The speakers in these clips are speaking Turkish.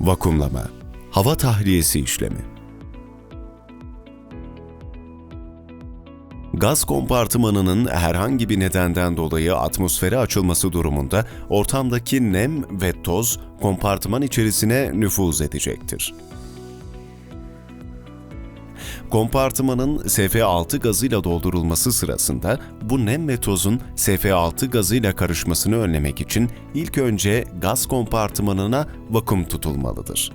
Vakumlama Hava tahliyesi işlemi Gaz kompartımanının herhangi bir nedenden dolayı atmosfere açılması durumunda ortamdaki nem ve toz kompartıman içerisine nüfuz edecektir. Kompartımanın SF6 gazıyla doldurulması sırasında bu nem ve tozun SF6 gazıyla karışmasını önlemek için ilk önce gaz kompartımanına vakum tutulmalıdır.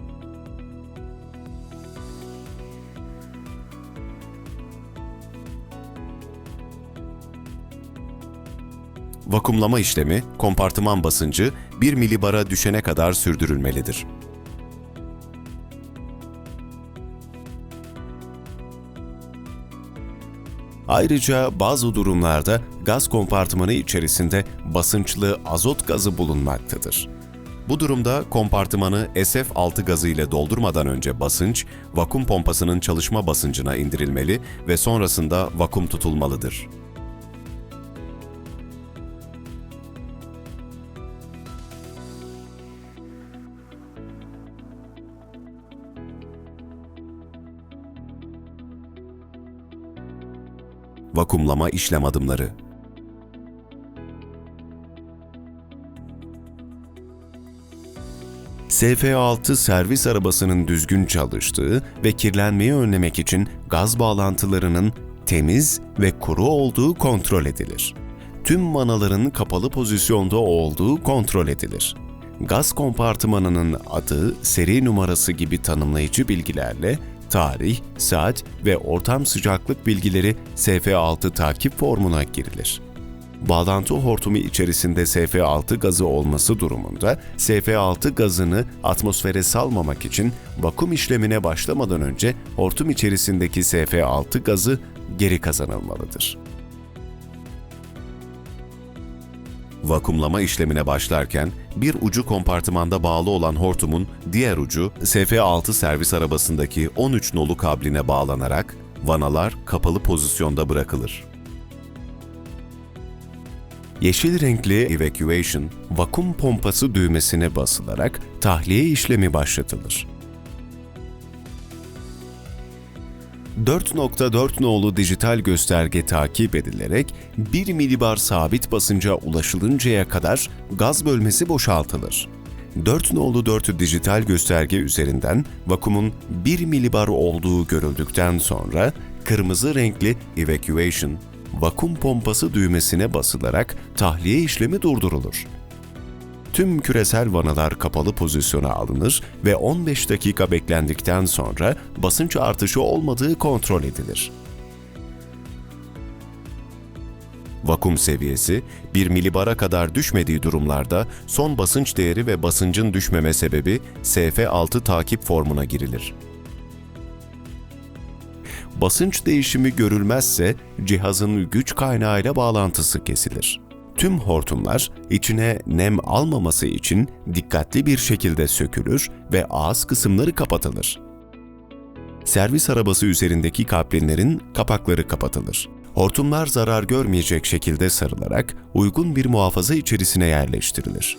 Vakumlama işlemi, kompartıman basıncı 1 milibara düşene kadar sürdürülmelidir. Ayrıca bazı durumlarda gaz kompartımanı içerisinde basınçlı azot gazı bulunmaktadır. Bu durumda kompartımanı SF6 gazı ile doldurmadan önce basınç, vakum pompasının çalışma basıncına indirilmeli ve sonrasında vakum tutulmalıdır. Vakumlama işlem adımları SF6 servis arabasının düzgün çalıştığı ve kirlenmeyi önlemek için gaz bağlantılarının temiz ve kuru olduğu kontrol edilir. Tüm manaların kapalı pozisyonda olduğu kontrol edilir. Gaz kompartımanının adı, seri numarası gibi tanımlayıcı bilgilerle tarih, saat ve ortam sıcaklık bilgileri SF6 takip formuna girilir. Bağlantı hortumu içerisinde SF6 gazı olması durumunda SF6 gazını atmosfere salmamak için vakum işlemine başlamadan önce hortum içerisindeki SF6 gazı geri kazanılmalıdır. Vakumlama işlemine başlarken bir ucu kompartımanda bağlı olan hortumun diğer ucu SF6 servis arabasındaki 13 nolu kabline bağlanarak vanalar kapalı pozisyonda bırakılır. Yeşil renkli evacuation, vakum pompası düğmesine basılarak tahliye işlemi başlatılır. 4.4 nolu dijital gösterge takip edilerek 1 milibar sabit basınca ulaşılıncaya kadar gaz bölmesi boşaltılır. 4 nolu 4 dijital gösterge üzerinden vakumun 1 milibar olduğu görüldükten sonra kırmızı renkli evacuation, vakum pompası düğmesine basılarak tahliye işlemi durdurulur tüm küresel vanalar kapalı pozisyona alınır ve 15 dakika beklendikten sonra basınç artışı olmadığı kontrol edilir. Vakum seviyesi 1 milibara kadar düşmediği durumlarda son basınç değeri ve basıncın düşmeme sebebi SF6 takip formuna girilir. Basınç değişimi görülmezse cihazın güç kaynağıyla bağlantısı kesilir. Tüm hortumlar içine nem almaması için dikkatli bir şekilde sökülür ve ağız kısımları kapatılır. Servis arabası üzerindeki kaplinlerin kapakları kapatılır. Hortumlar zarar görmeyecek şekilde sarılarak uygun bir muhafaza içerisine yerleştirilir.